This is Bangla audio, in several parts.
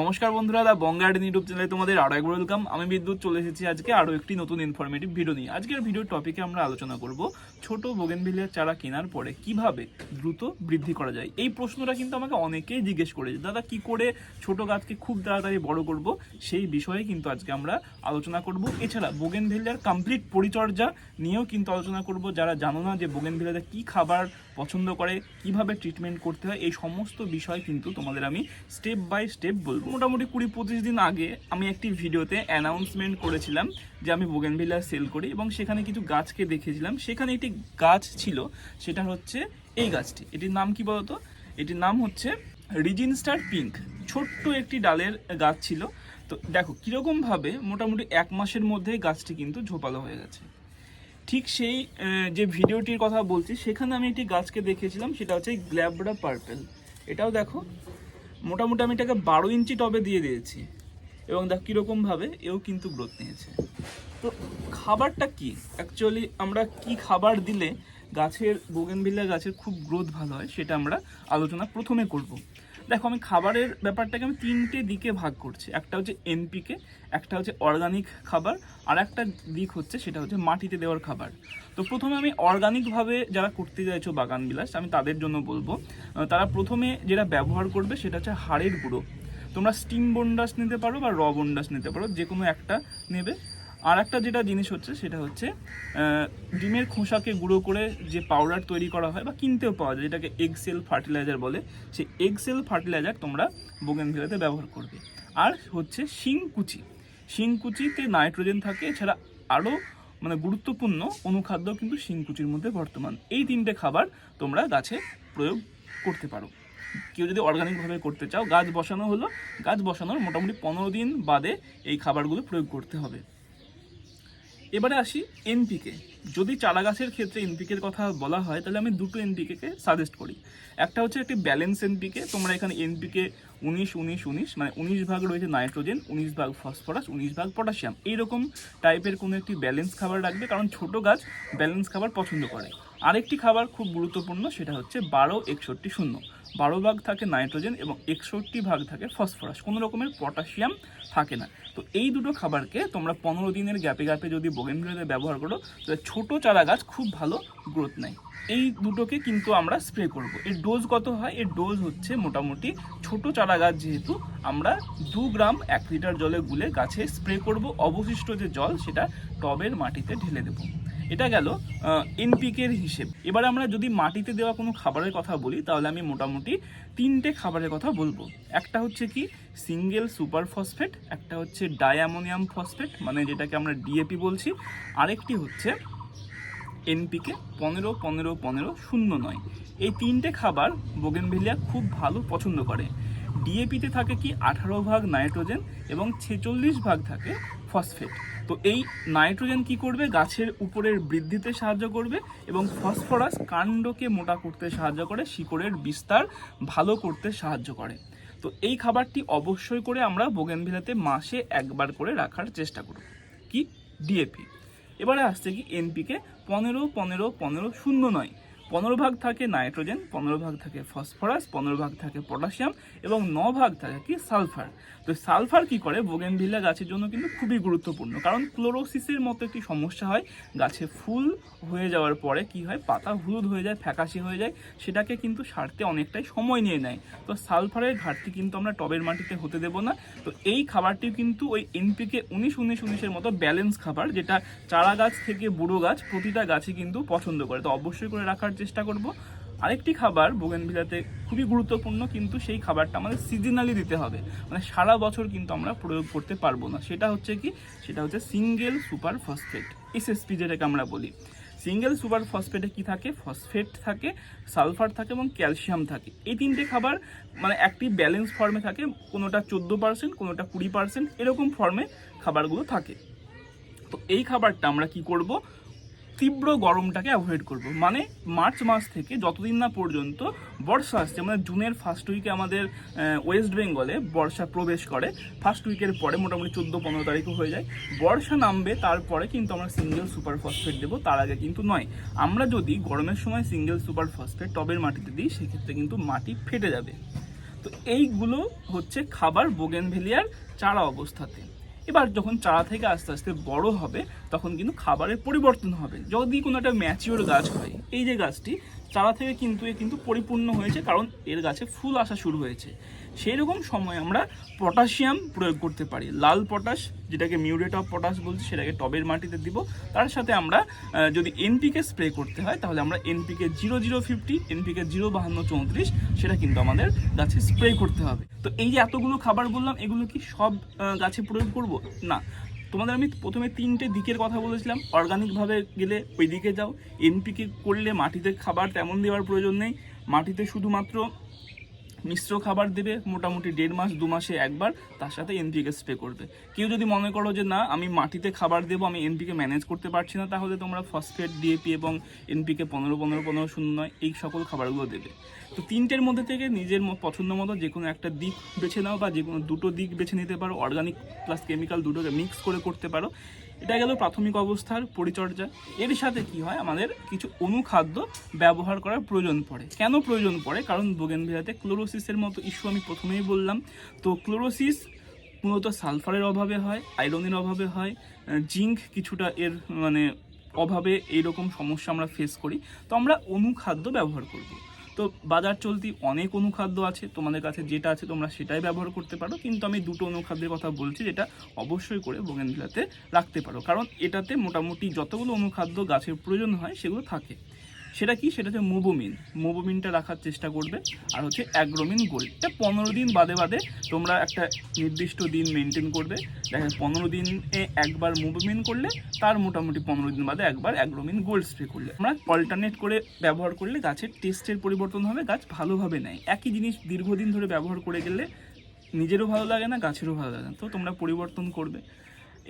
নমস্কার বন্ধুরা, দা বঙ্গার্ডেন ইউটিউব চ্যানেলে তোমাদের আরও একবার ওয়েলকাম আমি বিদ্যুৎ চলে এসেছি আজকে আরও একটি নতুন ইনফরমেটিভ ভিডিও নিয়ে। আজকের ভিডিওর টপিকে আমরা আলোচনা করব ছোট বোগেনভিলিয়ার চারা কেনার পরে কীভাবে দ্রুত বৃদ্ধি করা যায়। এই প্রশ্নটা কিন্তু আমাকে অনেকেই জিজ্ঞেস করেছে। দাদা, কি করে ছোট গাছকে খুব তাড়াতাড়ি বড় করব? সেই বিষয়ে কিন্তু আজকে আমরা আলোচনা করব। এছাড়া বোগেনভিলিয়ার কমপ্লিট পরিচর্যা নিয়েও কিন্তু আলোচনা করব। যারা জানো না যে বোগেন বোগেনভিলিয়াতে কি খাবার পছন্দ করে, কীভাবে ট্রিটমেন্ট করতে হয়, এই সমস্ত বিষয় কিন্তু তোমাদের আমি স্টেপ বাই স্টেপ বলব। মোটামুটি কুড়ি পঁচিশ দিন আগে আমি একটি ভিডিওতে অ্যানাউন্সমেন্ট করেছিলাম যে আমি বোগেনভিলিয়া সেল করি এবং সেখানে কিছু গাছকে দেখেছিলাম। সেখানে একটি গাছ ছিল, সেটা হচ্ছে এই গাছটি। এটির নাম কি বলতো? এটির নাম হচ্ছে রিজিন স্টার পিঙ্ক ছোট্ট একটি ডালের গাছ ছিল। তো দেখো, কীরকমভাবে মোটামুটি এক মাসের মধ্যেই গাছটি কিন্তু ঝোপালো হয়ে গেছে। ঠিক সেই যে ভিডিওটির কথা বলছি, সেখানে আমি একটি গাছকে দেখেছিলাম, সেটা হচ্ছে গ্ল্যাবরা পার্পেল এটাও দেখো মোটামুটি আমি এটাকে বারো ইঞ্চি টবে দিয়ে দিয়েছি। এবং দেখ কীরকমভাবে এও কিন্তু গ্রোথ নিয়েছে। তো খাবারটা কি? অ্যাকচুয়ালি আমরা কি খাবার দিলে গাছের বোগেনভিল্লা গাছের খুব গ্রোথ ভালো হয় সেটা আমরা আলোচনা প্রথমে করব। দেখো, আমি খাবারের ব্যাপারটাকে আমি তিনটে দিকে ভাগ করছি। একটা হচ্ছে এনপিকে একটা হচ্ছে অর্গানিক খাবার, আর একটা দিক হচ্ছে সেটা হচ্ছে মাটিতে দেওয়ার খাবার। তো প্রথমে আমি অর্গানিকভাবে যারা করতে চাইছো বাগান বিলাস, আমি তাদের জন্য বলব তারা প্রথমে যেটা ব্যবহার করবে সেটা হচ্ছে হাড়ের গুঁড়ো। তোমরা স্টিম বন্ডাস নিতে পারো বা র বন্ডাস নিতে পারো যে কোনো একটা নেবে। আর একটা যেটা জিনিস হচ্ছে, সেটা হচ্ছে ডিমের খোসাকে গুঁড়ো করে যে পাউডার তৈরি করা হয় বা কিনতেও পাওয়া যায়, যেটাকে এগসেল ফার্টিলাইজার বলে, সেই এগসেল ফার্টিলাইজার তোমরা বোগেনভিলাতে ব্যবহার করবে। আর হচ্ছে শিংকুচি শিংকুচিতে নাইট্রোজেন থাকে, এছাড়া আরও মানে গুরুত্বপূর্ণ অনুখাদ্য কিন্তু শিংকুচির মধ্যে বর্তমান। এই তিনটে খাবার তোমরা গাছে প্রয়োগ করতে পারো। কেউ যদি অর্গানিকভাবে করতে চাও, গাছ বসানো হলো, গাছ বসানোর মোটামুটি পনেরো দিন বাদে এই খাবারগুলো প্রয়োগ করতে হবে। এবারে আসি এনপিকে। যদি চারা গাছের ক্ষেত্রে এনপিকের কথা বলা হয়, তাহলে আমি দুটো এনপিকে সাজেস্ট করি। একটা হচ্ছে একটি ব্যালেন্স এনপিকে তোমরা এখানে এনপিকে উনিশ উনিশ উনিশ মানে উনিশ ভাগ রয়েছে নাইট্রোজেন উনিশ ভাগ ফসফরাস উনিশ ভাগ পটাশিয়াম এইরকম টাইপের কোনো একটি ব্যালেন্স খাবার রাখবে, কারণ ছোট গাছ ব্যালেন্স খাবার পছন্দ করে। আরেকটি খাবার খুব গুরুত্বপূর্ণ, সেটা হচ্ছে বারো, একষট্টি, শূন্য। বারো ভাগ থাকে নাইট্রোজেন এবং একষট্টি ভাগ থাকে ফসফরাস কোনো রকমের পটাশিয়াম থাকে না। তো এই দুটো খাবারকে তোমরা পনেরো দিনের গ্যাপে গ্যাপে যদি বোগেনভিলাতে ব্যবহার করো, তাহলে ছোটো চারা গাছ খুব ভালো গ্রোথ নেয়। এই দুটোকে কিন্তু আমরা স্প্রে করব। এর ডোজ কত হয়? এর ডোজ হচ্ছে মোটামুটি ছোট চারা গাছ যেহেতু, আমরা দু গ্রাম এক লিটার জলে গুলে গাছে স্প্রে করব। অবশিষ্ট যে জল, সেটা টবের মাটিতে ঢেলে দেবো। এটা গেল এনপিকের হিসেব। এবার আমরা যদি মাটিতে দেওয়া কোনো খাবারের কথা বলি, তাহলে আমি মোটামুটি তিনটে খাবারের কথা বলব। একটা হচ্ছে কি সিঙ্গেল সুপার ফসফেট একটা হচ্ছে ডায়ামোনিয়াম ফসফেট মানে যেটাকে আমরা ডিএপি বলছি। আরেকটি হচ্ছে এনপিকে পনেরো পনেরো পনেরো, শূন্য নয়। এই তিনটে খাবার বোগেনভেলিয়া খুব ভালো পছন্দ করে। ডিএপিতে থাকে কি আঠারো ভাগ নাইট্রোজেন এবং ছেচল্লিশ ভাগ থাকে ফসফেট। তো এই নাইট্রোজেন কি করবে? গাছের উপরের বৃদ্ধিতে সাহায্য করবে এবং ফসফরাস কাণ্ডকে মোটা করতে সাহায্য করে, শিকড়ের বিস্তার ভালো করতে সাহায্য করে। তো এই খাবারটি অবশ্যই করে আমরা বোগেনভিলাতে মাসে একবার করে রাখার চেষ্টা করব। কি? ডিএপি এবারে আসছে কি এনপিকে পনেরো পনেরো পনেরো শূন্য নয়। পনেরো ভাগ থাকে নাইট্রোজেন, পনেরো ভাগ থাকে ফসফরাস, পনেরো ভাগ থাকে পটাশিয়াম এবং ন ভাগ থাকে কি সালফার। তো সালফার কি করে? বোগেনভিলা গাছের জন্য কিন্তু খুবই গুরুত্বপূর্ণ। কারণ ক্লোরোসিসের মতো একটি সমস্যা হয়, গাছে ফুল হয়ে যাওয়ার পরে কি হয়? পাতা হলুদ হয়ে যায়, ফ্যাকাশি হয়ে যায়, সেটাকে কিন্তু সারতে অনেকটাই সময় নিয়ে নেয়। তো সালফারের ঘাটতি কিন্তু আমরা টবের মাটিতে হতে দেবো না। তো এই খাবারটি কিন্তু ওই এনপিকে উনিশ উনিশ, উনিশের মতো ব্যালেন্স খাবার, যেটা চারা গাছ থেকে বুড়ো গাছ প্রতিটা গাছই কিন্তু পছন্দ করে। তো অবশ্যই করে রাখার চেষ্টা করব। আরেকটি খাবার বোগেনভিলাতে খুবই গুরুত্বপূর্ণ, কিন্তু সেই খাবারটা আমাদের সিজনালি দিতে হবে। মানে সারা বছর কিন্তু আমরা প্রয়োগ করতে পারব না। সেটা হচ্ছে কি? সেটা হচ্ছে সিঙ্গেল সুপার ফসফেট এসএসপি যেটাকে আমরা বলি। সিঙ্গেল সুপার ফসফেটে কি থাকে? ফসফেট থাকে সালফার থাকে এবং ক্যালসিয়াম থাকে। এই তিনটে খাবার মানে একটি ব্যালেন্স ফর্মে থাকে। কোনোটা চোদ্দ পার্সেন্ট কোনোটা কুড়ি পার্সেন্ট এরকম ফর্মে খাবারগুলো থাকে। তো এই খাবারটা আমরা কি করব? তীব্র গরমটাকে অ্যাভয়েড করব। মানে মার্চ মাস থেকে যতদিন না পর্যন্ত বর্ষা আসছে মানে জুনের ফার্স্ট উইকে আমাদের ওয়েস্ট বেঙ্গলে বর্ষা প্রবেশ করে ফার্স্ট উইকের পরে মোটামুটি চোদ্দ পনেরো তারিখও হয়ে যায়। বর্ষা নামবে তারপরে কিন্তু আমরা সিঙ্গেল সুপার ফসফেট দেবো, তার আগে কিন্তু নয়। আমরা যদি গরমের সময় সিঙ্গেল সুপার ফসফেট টবের মাটিতে দিই, সেক্ষেত্রে কিন্তু মাটি ফেটে যাবে। তো এইগুলো হচ্ছে খাবার বোগেনভেলিয়ার চারা অবস্থাতে। এবার যখন চারা থেকে আস্তে আস্তে বড় হবে তখন কিন্তু খাবারের পরিবর্তন হবে। যদি কোনো একটা ম্যাচিওর গাছ হয়, এই যে গাছটি চারা থেকে কিন্তু এ কিন্তু পরিপূর্ণ হয়েছে কারণ এর গাছে ফুল আসা শুরু হয়েছে। সেই রকম সময় আমরা পটাশিয়াম প্রয়োগ করতে পারি। লাল পটাশ, যেটাকে মিউরেট অফ পটাশ বলছি, সেটাকে টবের মাটিতে দিব। তার সাথে আমরা যদি এনপিকে স্প্রে করতে হয়, তাহলে আমরা NPK zero zero fifty, NPK zero বাহান্ন চৌত্রিশ, সেটা কিন্তু আমাদের গাছে স্প্রে করতে হবে। তো এই যে এতগুলো খাবার বললাম, এগুলো কি সব গাছে প্রয়োগ করব? না। তোমাদের আমি প্রথমে তিনটে দিকের কথা বলেছিলাম। অর্গানিকভাবে গেলে ওই দিকে যাও এনপিকে করলে মাটিতে খাবার তেমন দেওয়ার প্রয়োজন নেই। মাটিতে শুধুমাত্র মিশ্র খাবার দেবে, মোটামুটি দেড় মাস, দু মাসে একবার, তার সাথে এনপিকে স্প্রে করবে। কেউ যদি মনে করো যে না, আমি মাটিতে খাবার দেবো, আমি এনপিকে ম্যানেজ করতে পারছি না, তাহলে তোমরা ফসফেট ডিএপি এবং এনপিকে পনেরো পনেরো পনেরো শূন্য নয়, এই সকল খাবারগুলো দেবে। তো তিনটের মধ্যে থেকে নিজের পছন্দ মতো যে কোনো একটা দিক বেছে নাও বা যে কোনো দুটো দিক বেছে নিতে পারো। অর্গানিক প্লাস কেমিক্যাল দুটোকে মিক্স করে করতে পারো। এটা গেল প্রাথমিক অবস্থার পরিচর্যা। এর সাথে কি হয়? আমাদের কিছু অনুখাদ্য ব্যবহার করার প্রয়োজন পড়ে। কেন প্রয়োজন পড়ে? কারণ বোগেনভিলাতে ক্লোরোসিসের মতো ইস্যু আমি প্রথমেই বললাম। তো ক্লোরোসিস মূলত সালফারের অভাবে হয়, আয়রনের অভাবে হয় জিঙ্ক কিছুটা এর মানে অভাবে এইরকম সমস্যা আমরা ফেস করি। তো আমরা অনুখাদ্য ব্যবহার করব। তো বাজার চলতি অনেক অনুখাদ্য আছে, তোমাদের কাছে যেটা আছে তোমরা সেটাই ব্যবহার করতে পারো, কিন্তু আমি দুটো অনুখাদ্যের কথা বলছি যেটা অবশ্যই করে বোগেনভিলাতে রাখতে পারো। কারণ এটাতে মোটামুটি যতগুলো অনুখাদ্য গাছের প্রয়োজন হয় সেগুলো থাকে। সেটা কি? সেটা হচ্ছে মোবোমিন। মোবোমিনটা রাখার চেষ্টা করবে। আর হচ্ছে অ্যাগ্রোমিন গোল্ড। এটা পনেরো দিন বাদে বাদে তোমরা একটা নির্দিষ্ট দিন মেনটেন করবে। দেখেন পনেরো দিনে একবার মোবোমিন করলে, তার মোটামুটি পনেরো দিন বাদে একবার অ্যাগ্রোমিন গোল্ড স্প্রে করলে। আমরা অল্টারনেট করে ব্যবহার করলে গাছের টেস্টের পরিবর্তন হবে, গাছ ভালোভাবে নেয়। একই জিনিস দীর্ঘদিন ধরে ব্যবহার করে গেলে নিজেরও ভালো লাগে না, গাছেরও ভালো লাগে না। তো তোমরা পরিবর্তন করবে।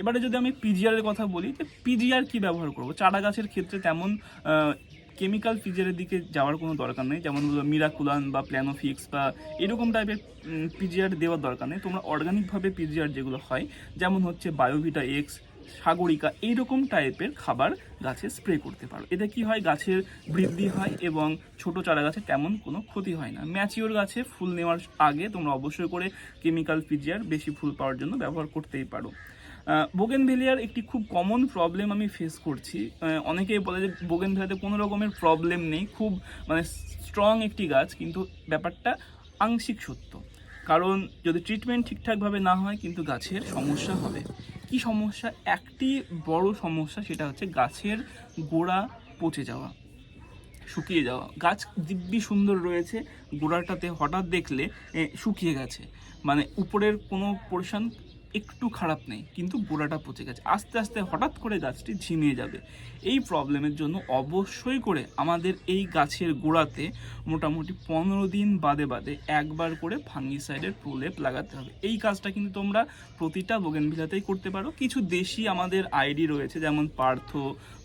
এবারে যদি আমি পিজিআরের কথা বলি, যে পিজিআর কি ব্যবহার করব? চারা গাছের ক্ষেত্রে তেমন কেমিক্যাল পিজিআরের দিকে যাওয়ার কোনো দরকার নেই। যেমন হলো মিরাকুলান বা প্ল্যানোফিক্স বা এরকম টাইপের পিজিআর দেওয়ার দরকার নেই। তোমরা অর্গানিকভাবে পিজিআর যেগুলো হয়, যেমন হচ্ছে বায়োভিটা এক্স সাগরিকা, এইরকম টাইপের খাবার গাছে স্প্রে করতে পারো। এতে কি হয়? গাছের বৃদ্ধি হয় এবং ছোট চারা গাছে তেমন কোনো ক্ষতি হয় না। ম্যাচিওর গাছে ফুল নেওয়ার আগে তোমরা অবশ্যই করে কেমিক্যাল পিজিআর বেশি ফুল পাওয়ার জন্য ব্যবহার করতেই পারো। বোগেনভেলিয়ার একটি খুব কমন প্রবলেম আমি ফেস করছি। অনেকেই বলে যে বোগেনভেলিয়াতে কোনো রকমের প্রবলেম নেই, খুব মানে স্ট্রং একটি গাছ, কিন্তু ব্যাপারটা আংশিক সত্য। কারণ যদি ট্রিটমেন্ট ঠিকঠাকভাবে না হয়, কিন্তু গাছের সমস্যা হবে। কি সমস্যা? একটি বড় সমস্যা সেটা হচ্ছে গাছের গোড়া পচে যাওয়া, শুকিয়ে যাওয়া। গাছ দিব্যি সুন্দর রয়েছে, গোড়াটাতে হঠাৎ দেখলে শুকিয়ে গেছে। মানে উপরের কোনো পোর্শন একটু খারাপ নেই, কিন্তু গোড়াটা পচে গেছে। আস্তে আস্তে হঠাৎ করে গাছটি ঝিমিয়ে যাবে। এই প্রবলেমের জন্য অবশ্যই করে আমাদের এই গাছের গোড়াতে মোটামুটি পনেরো দিন বাদে বাদে একবার করে ফাঙ্গিসাইডের প্রলেপ লাগাতে হবে। এই কাজটা কিন্তু তোমরা প্রতিটা বোগেনভিলাতেই করতে পারো। কিছু দেশি আমাদের আইডি রয়েছে, যেমন Perth,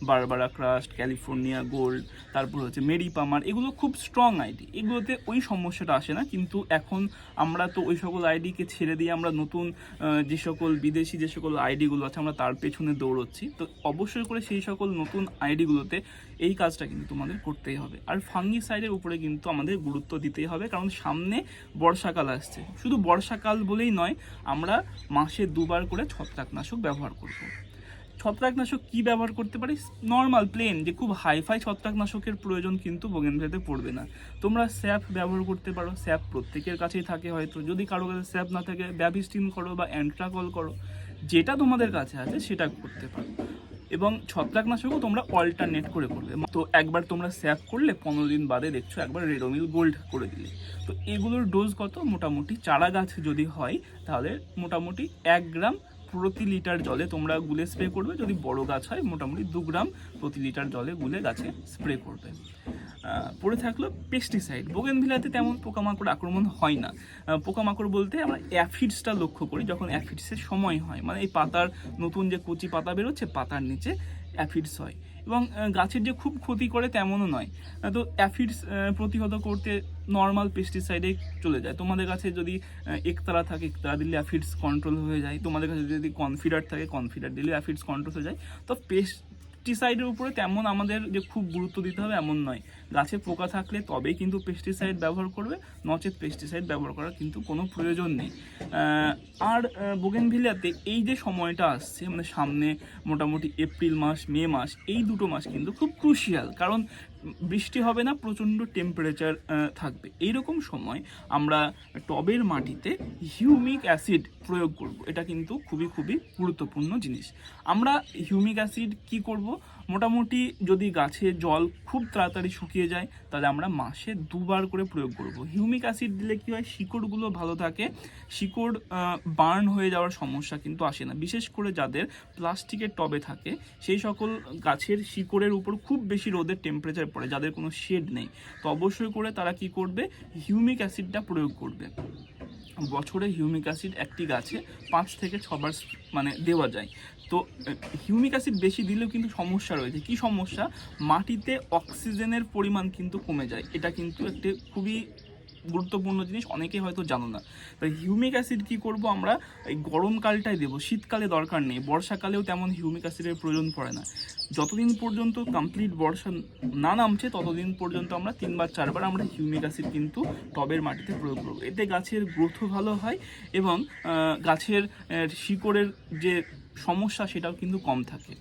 Barbara crust, California gold, তারপর হচ্ছে মেরি পামার, এগুলো খুব স্ট্রং আইডি এগুলোতে ওই সমস্যাটা আসে না, কিন্তু এখন আমরা তো ওই সকল আইডিকে ছেড়ে দিয়ে আমরা নতুন যে সকল বিদেশি যে সকল আইডিগুলো আছে, আমরা তার পেছনে দৌড়চ্ছি। তো অবশ্যই করে সেই সকল নতুন আইডিগুলোতে এই কাজটা কিন্তু তোমাদের করতেই হবে। আর ফাঙ্গি সাইডের উপরে কিন্তু আমাদের গুরুত্ব দিতেই হবে, কারণ সামনে বর্ষাকাল আসছে। শুধু বর্ষাকাল বলেই নয়, আমরা মাসে দুবার করে ছত্রাকনাশক ব্যবহার করব। ছত্রাকনাশক কি ব্যবহার করতে পারি? নর্মাল প্লেন যে খুব হাইফাই ছত্রাকনাশকের প্রয়োজন কিন্তু বোগেনভেতে পড়বে না। তোমরা স্যাপ ব্যবহার করতে পারো, স্যাপ প্রত্যেকের কাছেই থাকে হয়তো। যদি কারও কাছে স্যাপ না থাকে ব্যাবিস্টিন করো বা অ্যান্ট্রাকল করো, যেটা তোমাদের কাছে আছে সেটা করতে পারো। এবং ছত্রাকনাশকও তোমরা অল্টারনেট করে করবে। তো একবার তোমরা স্যাপ করলে পনেরো দিন বাদে দেখছ একবার রেডোমিল গোল্ড করে দিলে। তো এগুলোর ডোজ কত? মোটামুটি চারা গাছ যদি হয়, তাহলে মোটামুটি এক গ্রাম প্রতি লিটার জলে তোমরা গুলে স্প্রে করবে। যদি বড় গাছ হয়, মোটামুটি দু গ্রাম প্রতি লিটার জলে গুলে গাছে স্প্রে করবে। পড়ে থাকল পেস্টিসাইড বোগেনভিলাতে তেমন পোকামাকড় আক্রমণ হয় না। পোকামাকড় বলতে আমরা অ্যাফিডসটা লক্ষ্য করি যখন অ্যাফিডসের সময় হয়। মানে এই পাতার নতুন যে কচি পাতা বেরোচ্ছে, পাতার নিচে অ্যাফিডস হয়। এবং গাছের যে খুব ক্ষতি করে তেমনও নয়। তো অ্যাফিডস প্রতিহত করতে নর্মাল পেস্টিসাইডে চলে যায়। তোমাদের কাছে যদি একতারা থাকে একতারা দিলে অ্যাফিডস কন্ট্রোল হয়ে যায়। তোমাদের কাছে যদি কনফিডার থাকে কনফিডার দিলে অ্যাফিডস কন্ট্রোল হয়ে যায়। তো পেস্ট পেস্টিসাইডের উপরে তেমন আমাদের যে খুব গুরুত্ব দিতে হবে এমন নয়। গাছে পোকা থাকলে তবেই কিন্তু পেস্টিসাইড ব্যবহার করবে, নচেত পেস্টিসাইড ব্যবহার করার কিন্তু কোনো প্রয়োজন নেই। আর বোগেনভিলিয়াতে এই যে সময়টা আসছে মানে সামনে মোটামুটি এপ্রিল মাস, মে মাস, এই দুটো মাস কিন্তু খুব ক্রুশিয়াল কারণ বৃষ্টি হবে না, প্রচণ্ড টেম্পারেচার থাকবে। এইরকম সময় আমরা টবের মাটিতে হিউমিক অ্যাসিড প্রয়োগ করব। এটা কিন্তু খুবই খুবই গুরুত্বপূর্ণ জিনিস। আমরা হিউমিক অ্যাসিড কি করব? মোটামুটি যদি গাছে জল খুব তাড়াতাড়ি শুকিয়ে যায়, তাহলে আমরা মাসে দুবার করে প্রয়োগ করব। হিউমিক অ্যাসিড দিলে কী হয়? শিকড়গুলো ভালো থাকে। শিকড় বার্ন হয়ে যাওয়ার সমস্যা কিন্তু আসে না। বিশেষ করে যাদের প্লাস্টিকের টবে থাকে, সেই সকল গাছের শিকড়ের উপর খুব বেশি রোদের টেম্পারেচার পড়ে, যাদের কোনো শেড নেই। তো অবশ্যই করে তারা কি করবে? হিউমিক অ্যাসিডটা প্রয়োগ করবে। বছরে হিউমিক অ্যাসিড একটি গাছে পাঁচ থেকে ছবার মানে দেওয়া যায়। তো হিউমিক অ্যাসিড বেশি দিলেও কিন্তু সমস্যা রয়েছে। কি সমস্যা? মাটিতে অক্সিজেনের পরিমাণ কিন্তু কমে যায়। এটা কিন্তু একটি খুবই গুরুত্বপূর্ণ জিনিস, অনেকেই হয়তো জানো না। তাই হিউমিক অ্যাসিড কী করব আমরা? এই গরমকালটাই দেবো, শীতকালে দরকার নেই, বর্ষাকালেও তেমন হিউমিক অ্যাসিডের প্রয়োজন পড়ে না। যতদিন পর্যন্ত কমপ্লিট বর্ষা না নামছে, ততদিন পর্যন্ত আমরা তিনবার, চারবার আমরা হিউমিক অ্যাসিড কিন্তু টবের মাটিতে প্রয়োগ করব। এতে গাছের গ্রোথও ভালো হয় এবং গাছের শিকড়ের যে সমস্যা, সেটাও কিন্তু কম থাকে।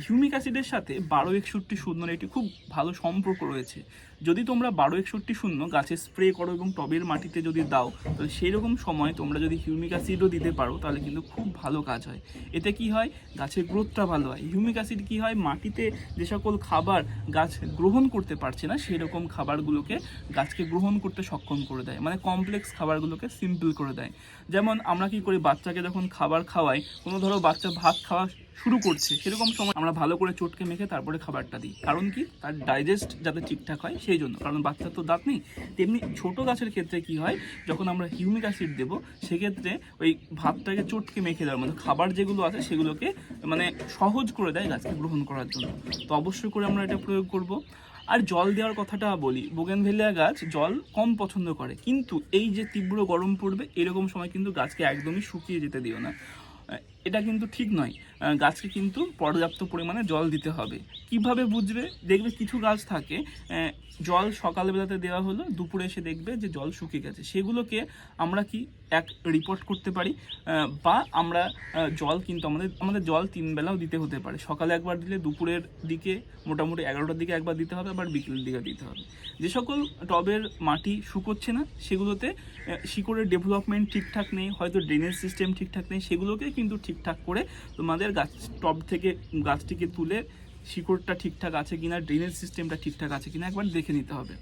হিউমিক অ্যাসিডের সাথে বারো একষট্টি শূন্যর একটি খুব ভালো সম্পর্ক রয়েছে। যদি তোমরা বারো একষট্টি শূন্য গাছে স্প্রে করো এবং টবের মাটিতে যদি দাও, তাহলে সেই রকম সময় তোমরা যদি হিউমিক অ্যাসিডও দিতে পারো, তাহলে কিন্তু খুব ভালো কাজ হয়। এতে কি হয়? গাছের গ্রোথটা ভালো হয়। হিউমিক অ্যাসিড কি হয়? মাটিতে যে সকল খাবার গাছ গ্রহণ করতে পারছে না সেই রকম খাবারগুলোকে গাছকে গ্রহণ করতে সক্ষম করে দেয়। মানে কমপ্লেক্স খাবারগুলোকে সিম্পল করে দেয়। যেমন আমরা কি করি? বাচ্চাকে যখন খাবার খাওয়াই, কোনো ধরো বাচ্চা ভাত খাওয়া শুরু করছে। সেরকম সময় আমরা ভালো করে চটকে মেখে তারপরে খাবারটা দিই। কারণ কি? তার ডাইজেস্ট যাতে ঠিকঠাক হয়, সেই জন্য। কারণ বাচ্চার তো দাঁত নেই। তেমনি ছোট গাছের ক্ষেত্রে কি হয়? যখন আমরা হিউমিক অ্যাসিড দেবো, সেক্ষেত্রে ওই ভাতটাকে চটকে মেখে দেওয়ার মানে খাবার যেগুলো আছে, সেগুলোকে মানে সহজ করে দেয় গাছকে গ্রহণ করার জন্য। তো অবশ্যই করে আমরা এটা প্রয়োগ করব। আর জল দেওয়ার কথাটা বলি। বোগেনভেলিয়া গাছ জল কম পছন্দ করে। কিন্তু এই যে তীব্র গরম পড়বে, এরকম সময় কিন্তু গাছকে একদমই শুকিয়ে যেতে দিও না। এটা কিন্তু ঠিক নয়। গাছকে কিন্তু পর্যাপ্ত পরিমাণে জল দিতে হবে। কীভাবে বুঝবে? দেখবে কিছু গাছ থাকে জল সকালবেলাতে দেওয়া হলো, দুপুরে এসে দেখবে যে জল শুকিয়ে গেছে। সেগুলোকে আমরা কি এক রিপোর্ট করতে পারি? বা আমরা জল কিন্তু আমাদের আমাদের জল তিন বেলাও দিতে হতে পারে। সকালে একবার দিলে দুপুরের দিকে মোটামুটি এগারোটার দিকে একবার দিতে হবে, আবার বিকেলের দিকে দিতে হবে। যে সকল টবের মাটি শুকোচ্ছে না, সেগুলোতে শিকড়ের ডেভেলপমেন্ট ঠিকঠাক নেই, হয়তো ড্রেনেজ সিস্টেম ঠিকঠাক নেই, সেগুলোকে কিন্তু ঠিকঠাক করে তোমাদের গাছ টপ থেকে গাছটিকে তুলে শিকড়টা ঠিকঠাক আছে কিনা ড্রেনেজ সিস্টেমটা ঠিকঠাক আছে কিনা একবার দেখে নিতে হবে।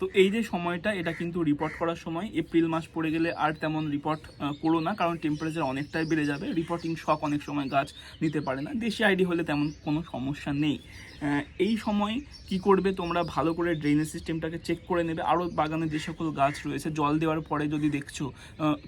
তো এই যে সময়টা, এটা কিন্তু রিপোর্ট করার সময় এপ্রিল মাস পড়ে গেলে আর তেমন রিপোর্ট করো না, কারণ টেম্পারেচার অনেকটাই বেড়ে যাবে। রিপোর্টিং শখ অনেক সময় গাছ নিতে পারে না। দেশি আইডি হলে তেমন কোনো সমস্যা নেই। এই সময় কি করবে তোমরা? ভালো করে ড্রেনেজ সিস্টেমটাকে চেক করে নেবে। আরও বাগানে যে সকল গাছ রয়েছে, জল দেওয়ার পরে যদি দেখছ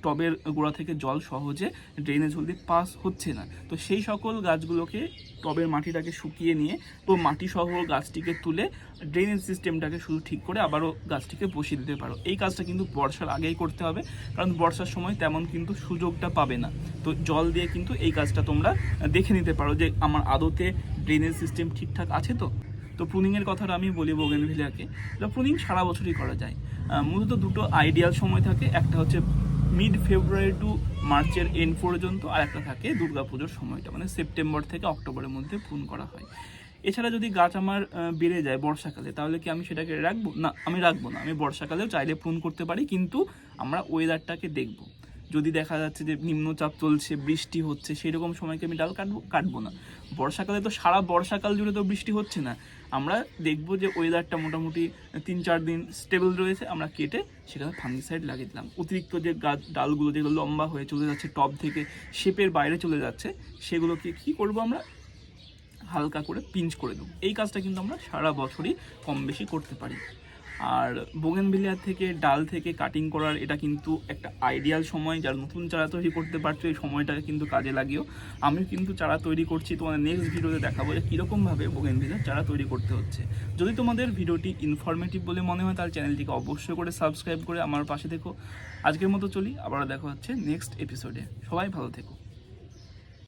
টবের গোড়া থেকে জল সহজে ড্রেনেজ হলদি পাস হচ্ছে না, তো সেই সকল গাছগুলোকে টবের মাটিটাকে শুকিয়ে নিয়ে, তো মাটি সহ গাছটিকে তুলে ড্রেনেজ সিস্টেমটাকে শুধু ঠিক করে আবারও গাছটিকে বসিয়ে দিতে পারো। এই কাজটা কিন্তু বর্ষার আগেই করতে হবে, কারণ বর্ষার সময় তেমন কিন্তু সুযোগটা পাবে না। তো জল দিয়ে কিন্তু এই কাজটা তোমরা দেখে নিতে পারো যে, আমার আদতে ড্রেনেজ সিস্টেম ঠিকঠাক আছে তো? তো প্রুনিংয়ের কথাটা আমি বলি বোগেনভিলিয়াকে এটা প্রুনিং সারা বছরই করা যায়। মূলত দুটো আইডিয়াল সময় থাকে। একটা হচ্ছে মিড ফেব্রুয়ারি টু মার্চের এন্ড পর্যন্ত, আর একটা থাকে দুর্গাপুজোর সময়টা। মানে সেপ্টেম্বর থেকে অক্টোবরের মধ্যে প্রুন করা হয়। এছাড়া যদি গাছ আমার বেড়ে যায় বর্ষাকালে, তাহলে কি আমি সেটাকে রাখব? না, আমি রাখব না। আমি বর্ষাকালেও চাইলে প্রুন করতে পারি, কিন্তু আমরা ওয়েদারটাকে দেখব। যদি দেখা যাচ্ছে যে নিম্নচাপ চলছে, বৃষ্টি হচ্ছে সেই রকম সময়কে আমি ডাল কাটবো কাটবো না। বর্ষাকালে তো সারা বর্ষাকাল জুড়ে তো বৃষ্টি হচ্ছে না। আমরা দেখব যে ওয়েদারটা মোটামুটি তিন চার দিন স্টেবল রয়েছে, আমরা কেটে সেখানে ফাঙ্গিসাইড লাগিয়ে দিলাম। অতিরিক্ত যে গাছ ডালগুলো যেগুলো লম্বা হয়ে চলে যাচ্ছে টব থেকে শেপের বাইরে চলে যাচ্ছে, সেগুলোকে কি করব আমরা? হালকা করে পিঞ্চ করে দেবো। এই কাজটা কিন্তু আমরা সারা বছরই কম বেশি করতে পারি। আর বোগেনভিলিয়া থেকে ডাল থেকে কাটিং করার এটা কিন্তু একটা আইডিয়াল সময়। যারা নতুন চারা তৈরি করতে পারছ, এই সময়টাকে কিন্তু কাজে লাগিও। আমিও কিন্তু চারা তৈরি করছি, তোমাদের নেক্সট ভিডিওতে দেখাবো যে কীরকমভাবে বোগেনভিলিয়া চারা তৈরি করতে হচ্ছে। যদি তোমাদের ভিডিওটি ইনফরমেটিভ বলে মনে হয়, তাহলে চ্যানেলটিকে অবশ্যই করে সাবস্ক্রাইব করে আমার পাশে দেখো আজকের মতো চলি আবার দেখা হচ্ছে নেক্সট এপিসোডে সবাই ভালো থেকো।